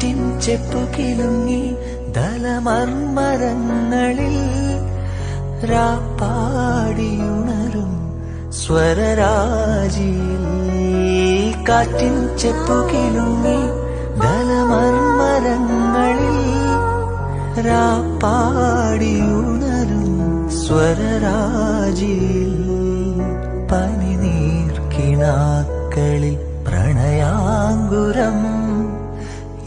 കാറ്റിൻ ചെപ്പു കിലുങ്ങി ദലമർമരങ്ങളിൽ രാപ്പാടിയുണരും സ്വരരാജിയിൽ. കാറ്റിൻ ചെപ്പു കിലുങ്ങി ദലമർമരങ്ങളിൽ രാപ്പാടിയുണരും സ്വരരാജിയിൽ. പനിനീർക്കിണാക്കളിൽ പ്രണയാങ്കുരം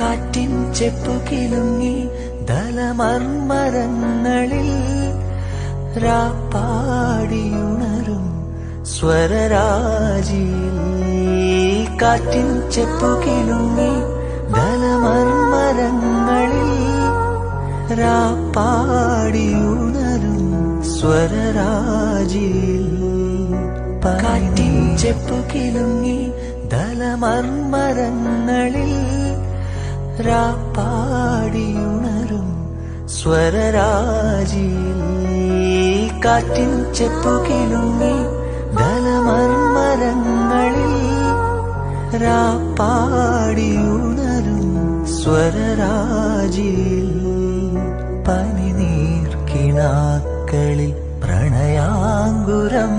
കാറ്റിൻ ചെപ്പു കിലുങ്ങി ദലമർമരങ്ങളിൽ രാപ്പാടിയുണരും സ്വരരാജിയിൽ. കാറ്റിൻ ചെപ്പു കിലുങ്ങി ദലമർമരങ്ങളിൽ രാപ്പാടിയുണരും സ്വരരാജിയിൽ. കാറ്റിൻ ചെപ്പു കിലുങ്ങി ദലമർമരങ്ങളിൽ രാപ്പാടിയുണരും സ്വരരാജിയിൽ. കാറ്റിൻ ചെപ്പു ധനമർമരങ്ങളിൽ രാപ്പാടിയുണരും സ്വരരാജിയിൽ. പനിനീർക്കിണാക്കളിൽ പ്രണയാങ്കുരം.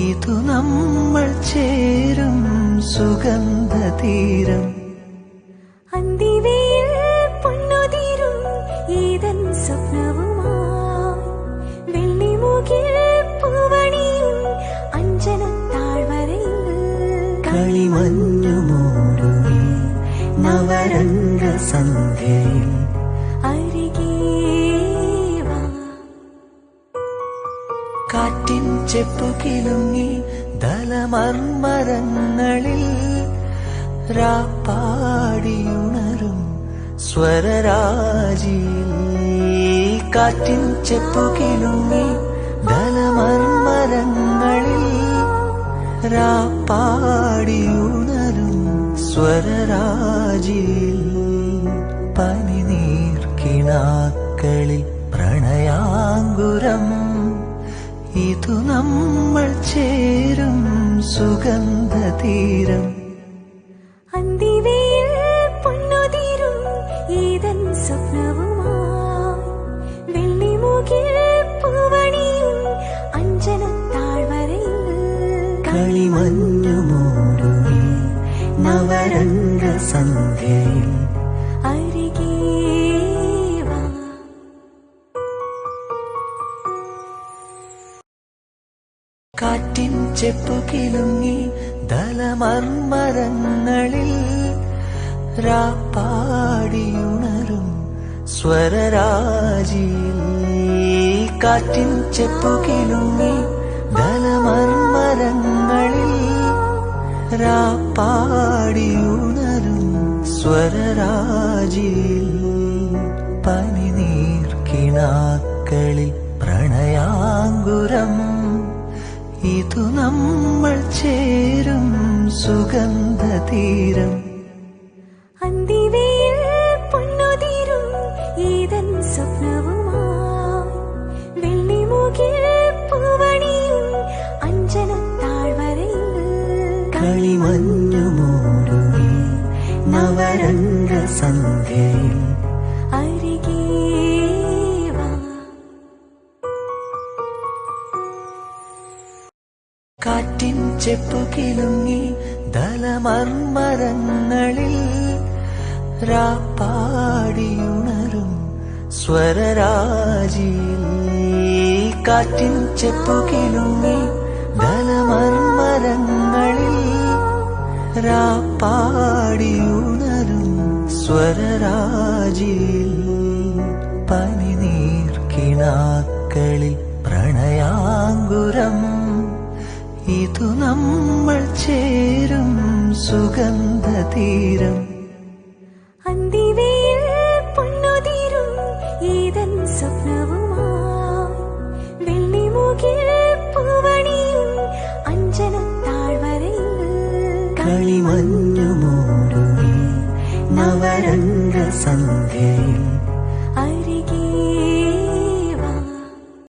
ഇതു നമ്മൾ ചേരും സുഗന്ധതീരം. കളിമഞ്ഞു മൂടുമി നവരംഗ കാറ്റിൻ ചെപ്പു കിലുങ്ങി ദലമർമരങ്ങളിൽ രാപ്പാടിയുണരും കാറ്റിൻ ചെപ്പു കിലുങ്ങി ദലമർമരങ്ങളിൽ രാപ്പാടിയുണരും സ്വരരാജിയിൽ. പനിനീർക്കിണാക്കളിൽ പ്രണയാങ്കുരം. ഇതു നമ്മൾ ചേരും സുഗന്ധതീരം. കളിമഞ്ഞു കാറ്റിൻ ചെപ്പു കിലുങ്ങി ദലമർമരങ്ങളിൽ രാപ്പാടിയുണരും സ്വരരാജിയിൽ. കാറ്റിൻ ചെപ്പു കിലുങ്ങി ദലമർമരങ്ങളിൽ രാപ്പാടിയുണരും സ്വരരാജിയിൽ പനിനീർക്കിണാക്കളിൽ പ്രണയാങ്കുരം. ഇതു നമ്മൾ ചേരും സുഗന്ധതീരം. കളിമഞ്ഞു മൂടുമി നവരംഗ സന്ധ്യയിൽ കാറ്റിൻ ചെപ്പു കിലുങ്ങി ദലമർമരങ്ങളിൽ രാപ്പാടിയുണരും സ്വരരാജിയിൽ. കാറ്റിൻ ചെപ്പു കിലുങ്ങി ദലമർമരങ്ങളിൽ രാപ്പാടിയുണരും സ്വരരാജിയിൽ. പനിനീർക്കിണാക്കളിൽ പ്രണയാങ്കുരം. ഇതു നമ്മൾ ചേരും സുഗന്ധ കളിമഞ്ഞു മൂടുമി നവരംഗ സന്ധ്യയിൽ